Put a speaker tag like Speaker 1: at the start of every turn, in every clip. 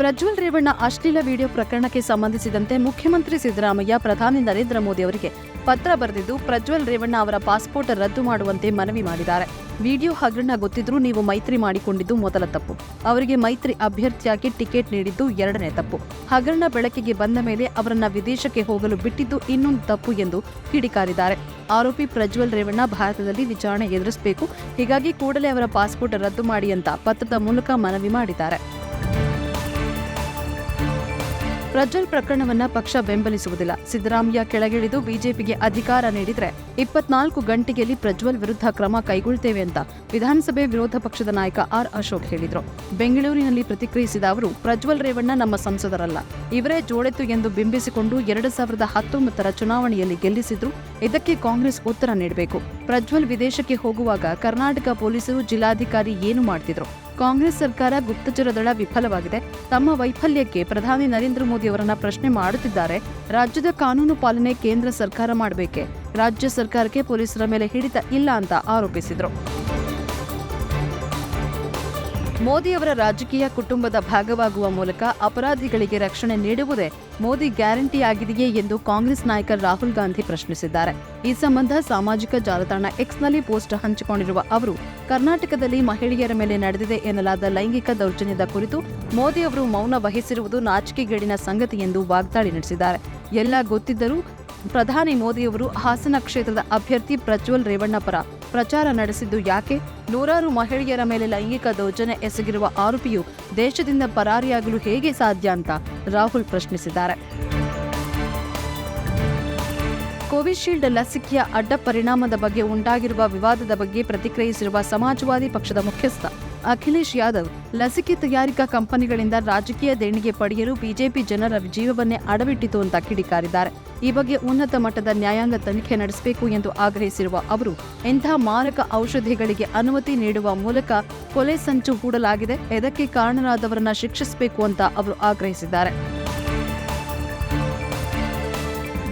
Speaker 1: ಪ್ರಜ್ವಲ್ ರೇವಣ್ಣ ಅಶ್ಲೀಲ ವಿಡಿಯೋ ಪ್ರಕರಣಕ್ಕೆ ಸಂಬಂಧಿಸಿದಂತೆ ಮುಖ್ಯಮಂತ್ರಿ ಸಿದ್ದರಾಮಯ್ಯ, ಪ್ರಧಾನಿ ನರೇಂದ್ರ ಮೋದಿ ಅವರಿಗೆ ಪತ್ರ ಬರೆದಿದ್ದು, ಪ್ರಜ್ವಲ್ ರೇವಣ್ಣ ಅವರ ಪಾಸ್ಪೋರ್ಟ್ ರದ್ದು ಮಾಡುವಂತೆ ಮನವಿ ಮಾಡಿದ್ದಾರೆ. ವಿಡಿಯೋ ಹಗರಣ ಗೊತ್ತಿದ್ರೂ ನೀವು ಮೈತ್ರಿ ಮಾಡಿಕೊಂಡಿದ್ದು ಮೊದಲ ತಪ್ಪು. ಅವರಿಗೆ ಮೈತ್ರಿ ಅಭ್ಯರ್ಥಿಯಾಗಿ ಟಿಕೆಟ್ ನೀಡಿದ್ದು ಎರಡನೇ ತಪ್ಪು. ಹಗರಣ ಬೆಳಕಿಗೆ ಬಂದ ಮೇಲೆ ಅವರನ್ನ ವಿದೇಶಕ್ಕೆ ಹೋಗಲು ಬಿಟ್ಟಿದ್ದು ಇನ್ನೊಂದು ತಪ್ಪು ಎಂದು ಕಿಡಿಕಾರಿದ್ದಾರೆ. ಆರೋಪಿ ಪ್ರಜ್ವಲ್ ರೇವಣ್ಣ ಭಾರತದಲ್ಲಿ ವಿಚಾರಣೆ ಎದುರಿಸಬೇಕು. ಹೀಗಾಗಿ ಕೂಡಲೇ ಅವರ ಪಾಸ್ಪೋರ್ಟ್ ರದ್ದು ಮಾಡಿ ಅಂತ ಪತ್ರದ ಮೂಲಕ ಮನವಿ ಮಾಡಿದ್ದಾರೆ. ಪ್ರಜ್ವಲ್ ಪ್ರಕರಣವನ್ನ ಪಕ್ಷ ಬೆಂಬಲಿಸುವುದಿಲ್ಲ. ಸಿದ್ದರಾಮಯ್ಯ ಕೆಳಗಿಳಿದು ಬಿಜೆಪಿಗೆ ಅಧಿಕಾರ ನೀಡಿದ್ರೆ ಇಪ್ಪತ್ನಾಲ್ಕು ಗಂಟೆಯಲ್ಲಿ ಪ್ರಜ್ವಲ್ ವಿರುದ್ಧ ಕ್ರಮ ಕೈಗೊಳ್ಳುತ್ತೇವೆ ಅಂತ ವಿಧಾನಸಭೆ ವಿರೋಧ ಪಕ್ಷದ ನಾಯಕ ಆರ್ ಅಶೋಕ್ ಹೇಳಿದರು. ಬೆಂಗಳೂರಿನಲ್ಲಿ ಪ್ರತಿಕ್ರಿಯಿಸಿದ ಅವರು, ಪ್ರಜ್ವಲ್ ರೇವಣ್ಣ ನಮ್ಮ ಸಂಸದರಲ್ಲ. ಇವರೇ ಜೋಡೆತ್ತು ಎಂದು ಬಿಂಬಿಸಿಕೊಂಡು ಎರಡು ಸಾವಿರದ ಹತ್ತೊಂಬತ್ತರ ಚುನಾವಣೆಯಲ್ಲಿ ಗೆಲ್ಲಿಸಿದ್ರು. ಇದಕ್ಕೆ ಕಾಂಗ್ರೆಸ್ ಉತ್ತರ ನೀಡಬೇಕು. ಪ್ರಜ್ವಲ್ ವಿದೇಶಕ್ಕೆ ಹೋಗುವಾಗ ಕರ್ನಾಟಕ ಪೊಲೀಸರು ಜಿಲ್ಲಾಧಿಕಾರಿ ಏನು ಮಾಡ್ತಿದ್ರು? ಕಾಂಗ್ರೆಸ್ ಸರ್ಕಾರ ಗುಪ್ತಚರ ದಳ ವಿಫಲವಾಗಿದೆ. ತಮ್ಮ ವೈಫಲ್ಯಕ್ಕೆ ಪ್ರಧಾನಿ ನರೇಂದ್ರ ಮೋದಿ ಅವರನ್ನ ಪ್ರಶ್ನೆ ಮಾಡುತ್ತಿದ್ದಾರೆ. ರಾಜ್ಯದ ಕಾನೂನು ಪಾಲನೆ ಕೇಂದ್ರ ಸರ್ಕಾರ ಮಾಡಬೇಕೆ? ರಾಜ್ಯ ಸರ್ಕಾರಕ್ಕೆ ಪೊಲೀಸರ ಮೇಲೆ ಹಿಡಿತ ಇಲ್ಲ ಅಂತ ಆರೋಪಿಸಿದರು. ಮೋದಿ ಅವರ ರಾಜಕೀಯ ಕುಟುಂಬದ ಭಾಗವಾಗುವ ಮೂಲಕ ಅಪರಾಧಿಗಳಿಗೆ ರಕ್ಷಣೆ ನೀಡುವುದೇ ಮೋದಿ ಗ್ಯಾರಂಟಿ ಆಗಿದೆಯೇ ಎಂದು ಕಾಂಗ್ರೆಸ್ ನಾಯಕ ರಾಹುಲ್ ಗಾಂಧಿ ಪ್ರಶ್ನಿಸಿದ್ದಾರೆ. ಈ ಸಂಬಂಧ ಸಾಮಾಜಿಕ ಜಾಲತಾಣ ಎಕ್ಸ್ನಲ್ಲಿ ಪೋಸ್ಟ್ ಹಂಚಿಕೊಂಡಿರುವ ಅವರು, ಕರ್ನಾಟಕದಲ್ಲಿ ಮಹಿಳೆಯರ ಮೇಲೆ ನಡೆದಿದೆ ಎನ್ನಲಾದ ಲೈಂಗಿಕ ದೌರ್ಜನ್ಯದ ಕುರಿತು ಮೋದಿ ಅವರು ಮೌನ ವಹಿಸಿರುವುದು ನಾಚಿಕೆಗೇಡಿನ ಸಂಗತಿ ಎಂದು ವಾಗ್ದಾಳಿ ನಡೆಸಿದ್ದಾರೆ. ಎಲ್ಲ ಗೊತ್ತಿದ್ದರೂ ಪ್ರಧಾನಿ ಮೋದಿಯವರು ಹಾಸನ ಕ್ಷೇತ್ರದ ಅಭ್ಯರ್ಥಿ ಪ್ರಜ್ವಲ್ ರೇವಣ್ಣ ಪರ ಪ್ರಚಾರ ನಡೆಸಿದ್ದು ಯಾಕೆ? ನೂರಾರು ಮಹಿಳೆಯರ ಮೇಲೆ ಲೈಂಗಿಕ ದೌರ್ಜನ್ಯ ಎಸಗಿರುವ ಆರೋಪಿಯು ದೇಶದಿಂದ ಪರಾರಿಯಾಗಲು ಹೇಗೆ ಸಾಧ್ಯ ಅಂತ ರಾಹುಲ್ ಪ್ರಶ್ನಿಸಿದ್ದಾರೆ. ಕೋವಿಶೀಲ್ಡ್ ಲಸಿಕೆಯ ಅಡ್ಡ ಪರಿಣಾಮದ ಬಗ್ಗೆ ಉಂಟಾಗಿರುವ ವಿವಾದದ ಬಗ್ಗೆ ಪ್ರತಿಕ್ರಿಯಿಸಿರುವ ಸಮಾಜವಾದಿ ಪಕ್ಷದ ಮುಖ್ಯಸ್ಥ ಅಖಿಲೇಶ್ ಯಾದವ್ ಲಸಿಕೆ ತಯಾರಿಕಾ ಕಂಪನಿಗಳಿಂದ ರಾಜಕೀಯ ದೇಣಿಗೆ ಪಡೆಯಲು ಬಿಜೆಪಿ ಜನರ ಜೀವವನ್ನೇ ಅಡವಿಟ್ಟಿತು ಅಂತ ಕಿಡಿಕಾರಿದ್ದಾರೆ. ಈ ಬಗ್ಗೆ ಉನ್ನತ ಮಟ್ಟದ ನ್ಯಾಯಾಂಗ ತನಿಖೆ ನಡೆಸಬೇಕು ಎಂದು ಆಗ್ರಹಿಸಿರುವ ಅವರು ಇಂತಹ ಮಾರಕ ಔಷಧಿಗಳಿಗೆ ಅನುಮತಿ ನೀಡುವ ಮೂಲಕ ಕೊಲೆ ಸಂಚು ಹೂಡಲಾಗಿದೆ ಇದಕ್ಕೆ ಕಾರಣರಾದವರನ್ನ ಶಿಕ್ಷಿಸಬೇಕು ಅಂತ ಅವರು ಆಗ್ರಹಿಸಿದ್ದಾರೆ.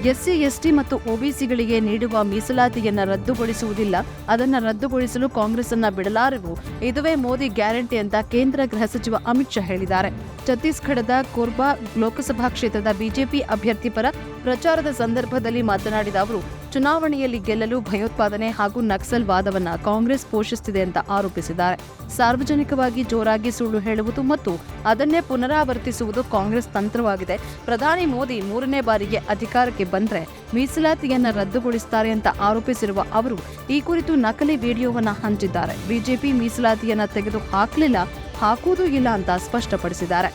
Speaker 1: ಎಸ್ಸಿ, ಎಸ್ಟಿ ಮತ್ತು ಒಬಿಸಿಗಳಿಗೆ ನೀಡುವ ಮೀಸಲಾತಿಯನ್ನ ರದ್ದುಗೊಳಿಸುವುದಿಲ್ಲ. ಅದನ್ನು ರದ್ದುಗೊಳಿಸಲು ಕಾಂಗ್ರೆಸ್ ಅನ್ನ ಬಿಡಲಾರೆವು. ಇದುವೇ ಮೋದಿ ಗ್ಯಾರಂಟಿ ಅಂತ ಕೇಂದ್ರ ಗೃಹ ಸಚಿವ ಅಮಿತ್ ಶಾ ಹೇಳಿದ್ದಾರೆ. ಛತ್ತೀಸ್ಗಢದ ಕೋರ್ಬಾ ಲೋಕಸಭಾ ಕ್ಷೇತ್ರದ ಬಿಜೆಪಿ ಅಭ್ಯರ್ಥಿ ಪರ ಪ್ರಚಾರದ ಸಂದರ್ಭದಲ್ಲಿ ಮಾತನಾಡಿದ ಅವರು, ಚುನಾವಣೆಯಲ್ಲಿ ಗೆಲ್ಲಲು ಭಯೋತ್ಪಾದನೆ ಹಾಗೂ ನಕ್ಸಲ್ ವಾದವನ್ನು ಕಾಂಗ್ರೆಸ್ ಪೋಷಿಸುತ್ತಿದೆ ಅಂತ ಆರೋಪಿಸಿದ್ದಾರೆ. ಸಾರ್ವಜನಿಕವಾಗಿ ಜೋರಾಗಿ ಸುಳ್ಳು ಹೇಳುವುದು ಮತ್ತು ಅದನ್ನೇ ಪುನರಾವರ್ತಿಸುವುದು ಕಾಂಗ್ರೆಸ್ ತಂತ್ರವಾಗಿದೆ. ಪ್ರಧಾನಿ ಮೋದಿ ಮೂರನೇ ಬಾರಿಗೆ ಅಧಿಕಾರಕ್ಕೆ ಬಂದರೆ ಮೀಸಲಾತಿಯನ್ನು ರದ್ದುಗೊಳಿಸುತ್ತಾರೆ ಅಂತ ಆರೋಪಿಸಿರುವ ಅವರು, ಈ ಕುರಿತು ನಕಲಿ ವಿಡಿಯೋವನ್ನು ಹಂಚಿದ್ದಾರೆ. ಬಿಜೆಪಿ ಮೀಸಲಾತಿಯನ್ನು ತೆಗೆದು ಹಾಕಲಿಲ್ಲ ಹಾಕುವುದೂ ಇಲ್ಲ ಅಂತ ಸ್ಪಷ್ಟಪಡಿಸಿದ್ದಾರೆ.